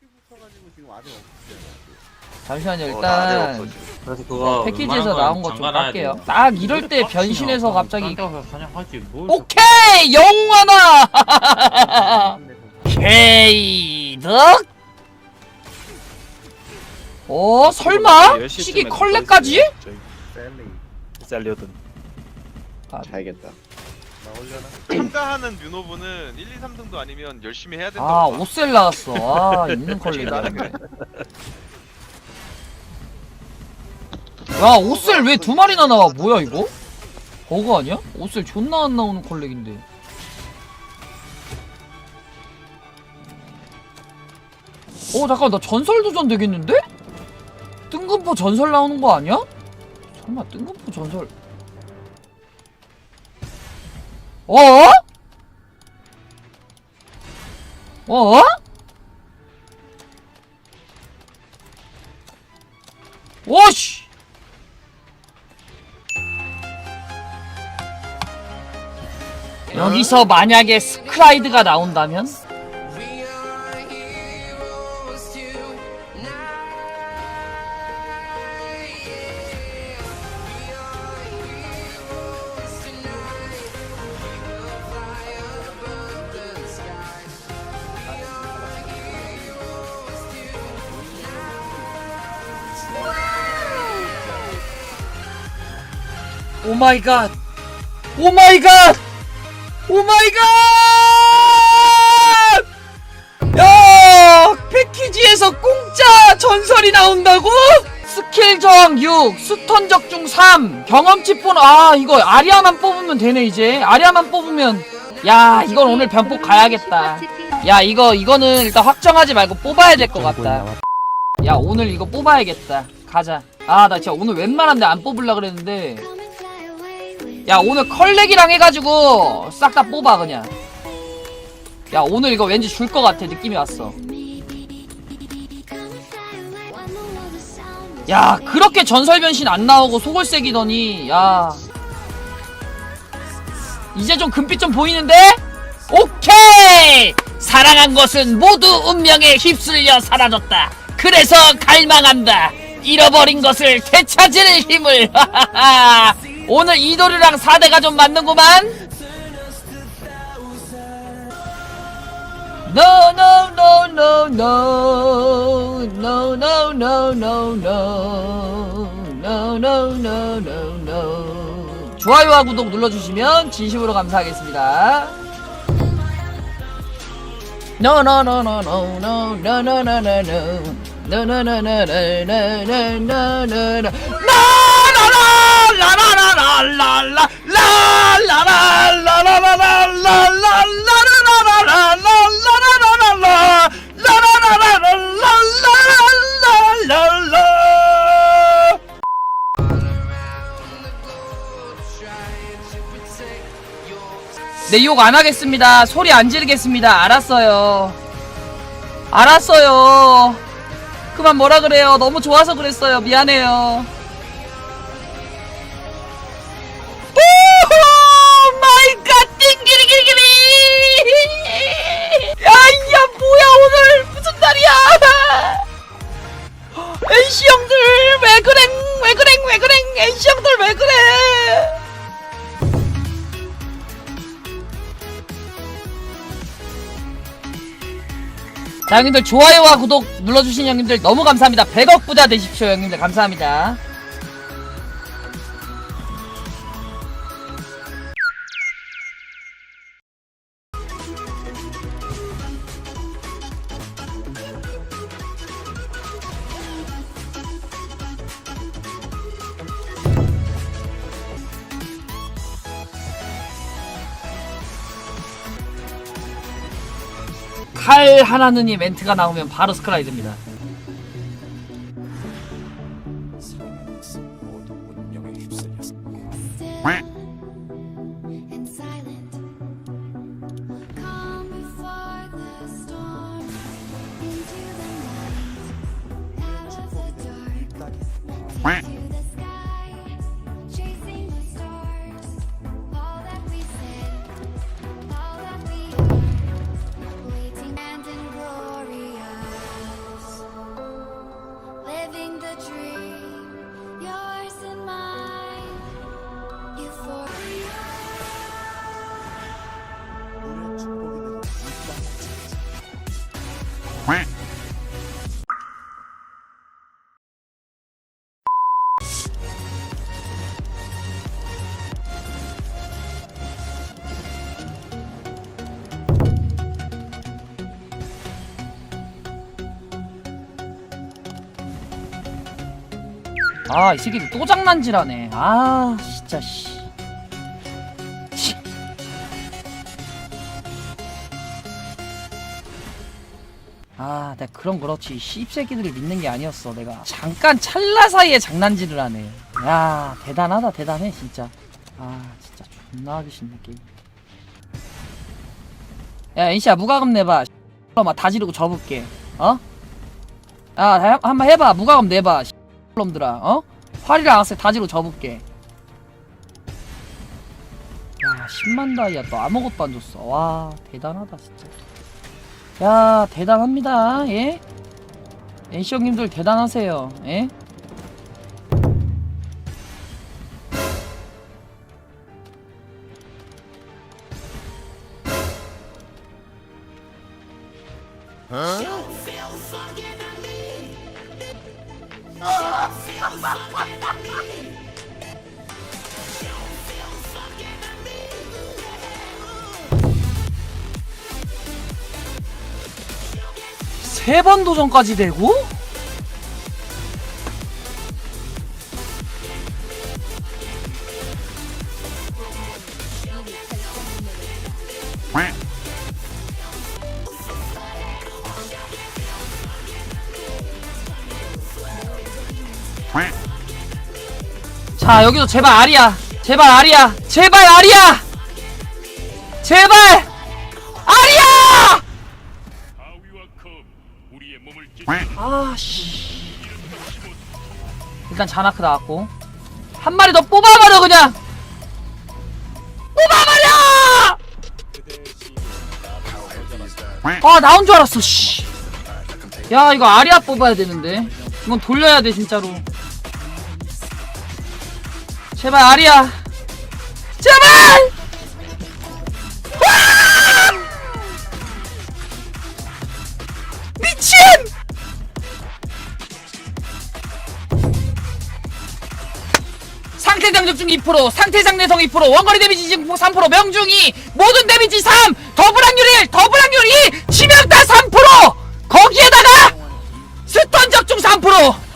붙어가지고 지금 아직 없어요. 잠시만요 어, 나 아직 일단 없어 지금. 그래서 그거 패키지에서 나온 거좀 장가놔야 깔게요. 딱 이럴 때 변신해서 그럼 갑자기 사냥하지. 뭘 오케이 영원아! 케이득 어 설마? 시기 셀리. 셀리오든. 자야겠다. 나오려나? 참가하는 뮤노브는 1, 2, 3등도 아니면 열심히 해야 된다고 아 봐. 오셀 나왔어 아 있는 컬렉이네 야 오셀 왜 두 마리나 나와 뭐야 이거? 버그 아니야? 오셀 존나 안 나오는 컬렉인데 어 잠깐 나 전설 도전 되겠는데? 뜬금포 전설 나오는 거 아니야? 설마 뜬금포 전설 어? 어? 오씨! 여기서 만약에 스크라이드가 나온다면? 오 마이 갓! 오 마이 갓! 오 마이 갓! 야! 패키지에서 공짜 전설이 나온다고? 스킬 저항 6, 스턴 적중 3, 경험치 폰, 아, 이거 아리아만 뽑으면 되네, 이제. 아리아만 뽑으면. 야, 이건 오늘 변폭 가야겠다. 야, 이거, 이거는 일단 확정하지 말고 뽑아야 될 것 같다. 야, 오늘 이거 뽑아야겠다. 가자. 아, 나 진짜 오늘 웬만한데 안 뽑으려 그랬는데. 야 오늘 컬렉이랑 해가지고 싹 다 뽑아 그냥. 야 오늘 이거 왠지 줄 것 같아 느낌이 왔어. 야 그렇게 전설 변신 안 나오고 소골색이더니 야. 이제 좀 금빛 좀 보이는데? 오케이! 사랑한 것은 모두 운명에 휩쓸려 사라졌다. 그래서 갈망한다. 잃어버린 것을 되찾을 힘을 오늘 이도류랑 4대가 좀 맞는구만 No no no no no no no no no no no no no no no 좋아요와 구독 눌러주시면 진심으로 감사하겠습니다 No no no no no no no no no no no no no no no no no no no no 네, 욕안 하겠습니다. 소리 안 지르겠습니다. 알았어요. 알았어요. 그만 뭐라 그래요. 너무 좋아서 그랬어요. 미안해요. 자 형님들 좋아요와 구독 눌러주신 형님들 너무 감사합니다. 100억 부자 되십시오 형님들. 감사합니다 칼 하나느니 멘트가 나오면 바로 스크라이드입니다. 아, 이 새끼들 또 장난질하네. 아, 진짜, 씨. 치. 아, 내가 그런 그렇지. 씹새끼들을 믿는 게 아니었어. 내가 잠깐 찰나 사이에 장난질을 하네. 야, 대단하다, 대단해, 진짜. 아, 진짜 존나 하기 싫네, 게임. 야, 인시야, 무과금 내봐. 놈아, 다 지르고 접을게. 어? 야, 해- 한번 해봐. 무과금 내봐. 놈들아, 어? 활이랑 악세 다지로 접을게. 야, 10만 다이아 또 아무것도 안 줬어. 와, 대단하다, 진짜. 야, 대단합니다, 예? NC 형님들 대단하세요, 예? 세 번 도전까지 되고? 자 여기도 제발 아리야 제발 아리야 제발 아리야 제발 아리야 아씨. 일단 자나크 나왔고. 한 마리 더 뽑아버려 그냥. 뽑아버려! 아 나온 줄 알았어 씨야 이거 아리아 뽑아야 되는데. 이건 돌려야 돼 진짜로 제발 아리아 제발 와! 미친 상태 장력중 2%, 상태 장내성 2%, 원거리 데미지 증폭 3%, 명중이 모든 데미지 3, 더블 확률 1, 더블 확률 2, 치명타 3%! 거기에다가 스턴 적중 3%,